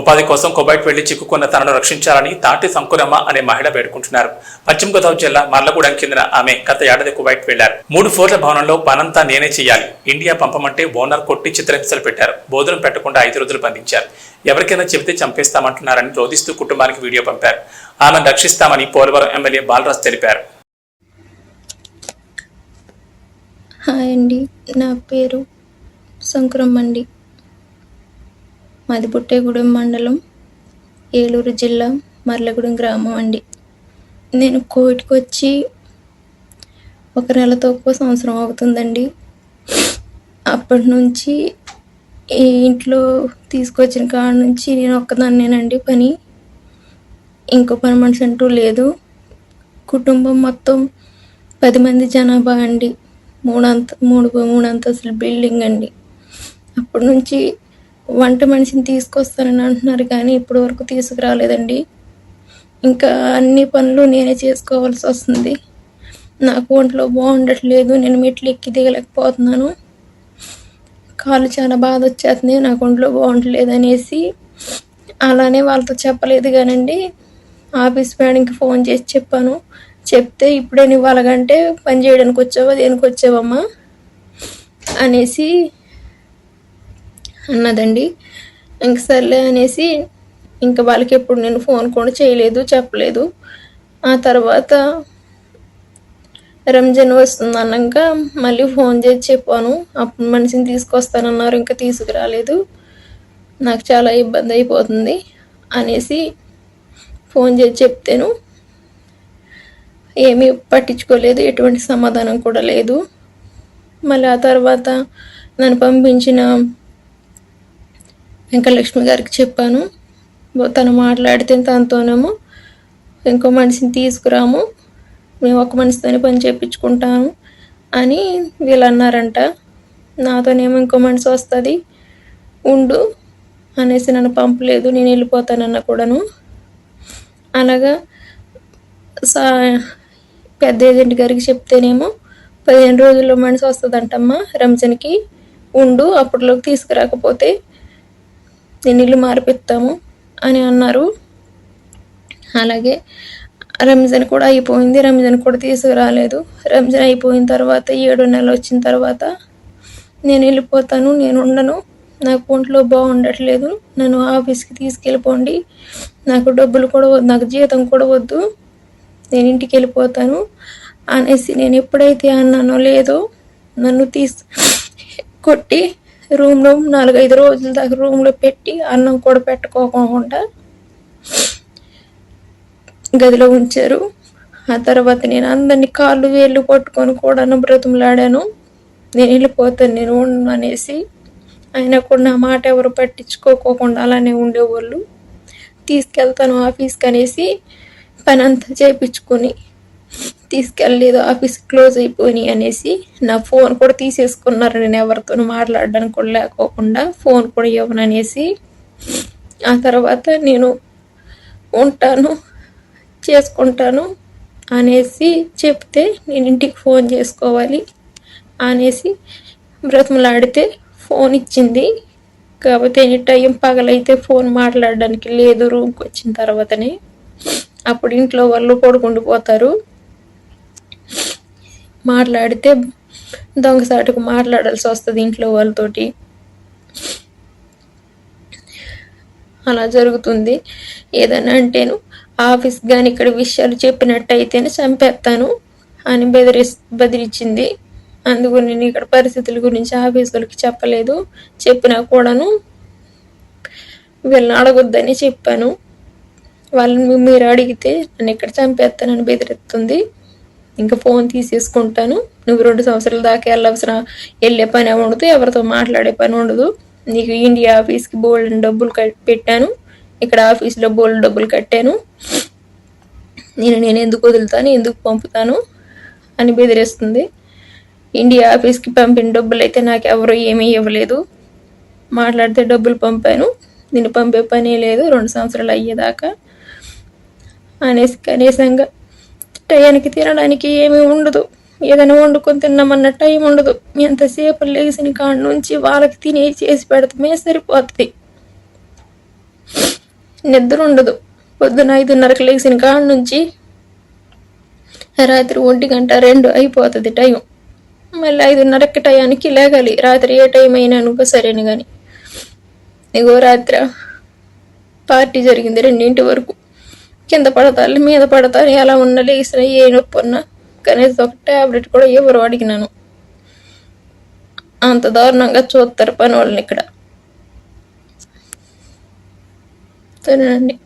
ఉపాధి కోసం కుబైట్ వెళ్ళి చిక్కుకున్న తనను రక్షించాలని తాటి సంకురమ్మ అనే మహిళ వేడుకుంటున్నారు. పశ్చిమ గోదావరి జిల్లా మర్లగూడెం చెందిన ఆమె గత ఏడాది కుబైట్ వెళ్ళారు. మూడు ఫ్లోర్ల భవనంలో పనంతా నేనే చేయాలి. ఇండియా పంపమంటే ఓనర్ కొట్టి చిత్రహింసలు పెట్టారు. బోధనం పెట్టకుండా ఐదు రోజులు బంధించారు. ఎవరికైనా చెబితే చంపేస్తామంటున్నారని రోధిస్తూ కుటుంబానికి వీడియో పంపారు. ఆమెను రక్షిస్తామని పోలవరం ఎమ్మెల్యే బాలరాజ్ తెలిపారు. హాయ్ అండి. నా పేరు సంక్రమ్ అండి మదిపుట్టేగూడెం మండలం ఏలూరు జిల్లా మర్లగూడెం గ్రామం అండి. నేను కోవిడ్కి వచ్చి ఒక నెల తక్కువ సంవత్సరం అవుతుందండి. అప్పటి నుంచి ఈ ఇంట్లో తీసుకొచ్చిన కాడ నుంచి నేను ఒక్కదాన్నేనండి పని. ఇంకో పని మనిషి అంటూ లేదు. కుటుంబం మొత్తం పది మంది జనాభా అండి. మూడంత మూడు మూడు అంతస్తుల బిల్డింగ్ అండి. అప్పటి నుంచి వంట మనిషిని తీసుకొస్తానని అంటున్నారు కానీ ఇప్పటి వరకు తీసుకురాలేదండి. ఇంకా అన్ని పనులు నేనే చేసుకోవాల్సి వస్తుంది. నాకు ఒంట్లో బాగుండట్లేదు నేను మెట్లు ఎక్కి దిగలేకపోతున్నాను. కాలు చాలా బాధ వచ్చేస్తుంది నాకు ఒంట్లో బాగుండట్లేదు అనేసి అలానే వాళ్ళతో చెప్పలేదు కానండి. ఆఫీస్ మేడంకి ఫోన్ చేసి చెప్పాను. చెప్తే ఇప్పుడే నువ్వు అలాగంటే పని చేయడానికి వచ్చావా దేనికి వచ్చావమ్మా అనేసి అన్నదండి ఇంక సర్లే అనేసి ఇంకా వాళ్ళకి ఎప్పుడు నేను ఫోన్ కూడా చేయలేదు చెప్పలేదు. ఆ తర్వాత రంజాన్ వస్తుంది అన్నాక మళ్ళీ ఫోన్ చేసి చెప్పాను. అప్పుడు మనిషిని తీసుకొస్తానన్నారు ఇంకా తీసుకురాలేదు. నాకు చాలా ఇబ్బంది అయిపోతుంది అనేసి ఫోన్ చేసి చెప్తాను ఏమీ పట్టించుకోలేదు ఎటువంటి సమాధానం కూడా లేదు. మళ్ళీ ఆ తర్వాత నన్ను పంపించిన వెంకటలక్ష్మి గారికి చెప్పాను. తను మాట్లాడితే తనతోనేమో ఇంకో మనిషిని తీసుకురాము. మేము ఒక మనిషితోనే పని చేయించుకుంటాము అని వీళ్ళు అన్నారంట. నాతోనేమో ఇంకో మనిషి వస్తుంది ఉండు అనేసి నన్ను పంపలేదు నేను వెళ్ళిపోతానన్న కూడాను. అనగా సా పెద్ద ఏజెంట్ గారికి చెప్తేనేమో పదిహేను రోజుల్లో మనిషి వస్తుందంటమ్మా రంజాన్కి ఉండు అప్పట్లోకి తీసుకురాకపోతే నేను ఇల్లు మార్పిస్తాము అని అన్నారు. అలాగే రంజాన్ కూడా అయిపోయింది. రంజాన్ కూడా తీసుకురాలేదు. రంజాన్ అయిపోయిన తర్వాత ఏడు నెలలు వచ్చిన తర్వాత నేను వెళ్ళిపోతాను. నేను ఉండను. నాకు ఒంట్లో బాగుండట్లేదు. నన్ను ఆఫీస్కి తీసుకెళ్ళిపోండి. నాకు డబ్బులు కూడా వద్దు. నాకు జీతం కూడా వద్దు. నేను ఇంటికి వెళ్ళిపోతాను అనేసి నేను ఎప్పుడైతే అన్నానో లేదో నన్ను తీసి కొట్టి రూమ్లో నాలుగైదు రోజుల దాకా రూమ్లో పెట్టి అన్నం కూడా పెట్టుకోకుండా గదిలో ఉంచారు. ఆ తర్వాత నేను అందరినీ కాళ్ళు వేళ్ళు పట్టుకొని కూడా బ్రతుములాడాను నేను వెళ్ళిపోతాను నేను ఉండను అనేసి. ఆయన కూడా నా మాట ఎవరు పట్టించుకోకుండా అలానే ఉండేవాళ్ళు. తీసుకెళ్తాను ఆఫీస్కి అనేసి పని అంతా చేయించుకొని తీసుకెళ్ళలేదు ఆఫీస్ క్లోజ్ అయిపోయినాయి అనేసి నా ఫోన్ కూడా తీసేసుకున్నారు. నేను ఎవరితోనూ మాట్లాడడానికి కూడా లేకోకుండా ఫోన్ కూడా ఇవ్వననేసి ఆ తర్వాత నేను ఉంటాను చేసుకుంటాను అనేసి చెప్తే నేను ఇంటికి ఫోన్ చేసుకోవాలి అనేసి బ్రతిమలాడితే ఫోన్ ఇచ్చింది. కాకపోతే ఎనీ టైం పగలైతే ఫోన్ మాట్లాడడానికి లేదు రూమ్కి వచ్చిన తర్వాతనే. అప్పుడు ఇంట్లో వాళ్ళు పడుకుండిపోతారు. మాట్లాడితే దొంగసాటుకు మాట్లాడాల్సి వస్తుంది ఇంట్లో వాళ్ళతోటి. అలా జరుగుతుంది. ఏదైనా అంటేను ఆఫీస్ కానీ ఇక్కడ విషయాలు చెప్పినట్టయితేనే చంపేస్తాను అని బెదిరి బెదిరించింది అందుకు నేను ఇక్కడ పరిస్థితుల గురించి ఆఫీస్ వాళ్ళకి చెప్పలేదు. చెప్పినా కూడాను వీళ్ళని అడగొద్దని చెప్పాను. వాళ్ళని మీరు అడిగితే నన్ను ఇక్కడ చంపేస్తానని బెదిరిస్తుంది. ఇంకా ఫోన్ తీసేసుకుంటాను. నువ్వు రెండు సంవత్సరాల దాకా వెళ్ళవసర వెళ్ళే పని ఉండదు ఎవరితో మాట్లాడే పని ఉండదు. నీకు ఇండియా ఆఫీస్కి బోల్డ్ డబ్బులు కట్ పెట్టాను. ఇక్కడ ఆఫీస్లో బోల్డ్ డబ్బులు కట్టాను. నేను నేను ఎందుకు వదులుతాను ఎందుకు పంపుతాను అని బెదిరేస్తుంది. ఇండియా ఆఫీస్కి పంపిన డబ్బులు అయితే నాకు ఎవరు ఏమీ ఇవ్వలేదు. మాట్లాడితే డబ్బులు పంపాను. నేను పంపే పనే లేదు రెండు సంవత్సరాలు అయ్యేదాకా. అనేసి కనీసంగా టయానికి తినడానికి ఏమీ ఉండదు. ఏదైనా వండుకొని తిన్నామన్న టైం ఉండదు. ఎంతసేపు లేచిన కాడ నుంచి వాళ్ళకి తినే చేసి పెడతామే సరిపోతుంది నిద్ర ఉండదు. పొద్దున ఐదున్నరకు లేచిన కాడ నుంచి రాత్రి ఒంటి గంట రెండు అయిపోతుంది టైం. మళ్ళీ ఐదున్నరకి టయానికి లేగాలి. రాత్రి ఏ టైం అయినా అనుకో సరేను కానీ ఇగో రాత్రి పార్టీ జరిగింది రెండింటి వరకు. కింద పడతారు మీద పడతారు ఎలా ఉన్నా లేసిన ఏ నొప్పి ఉన్నా. కనీసం ఒక ట్యాబ్లెట్ కూడా ఎవరు అడిగినాను. అంత దారుణంగా చూస్తారు పని వాళ్ళని ఇక్కడ. సరేనండి.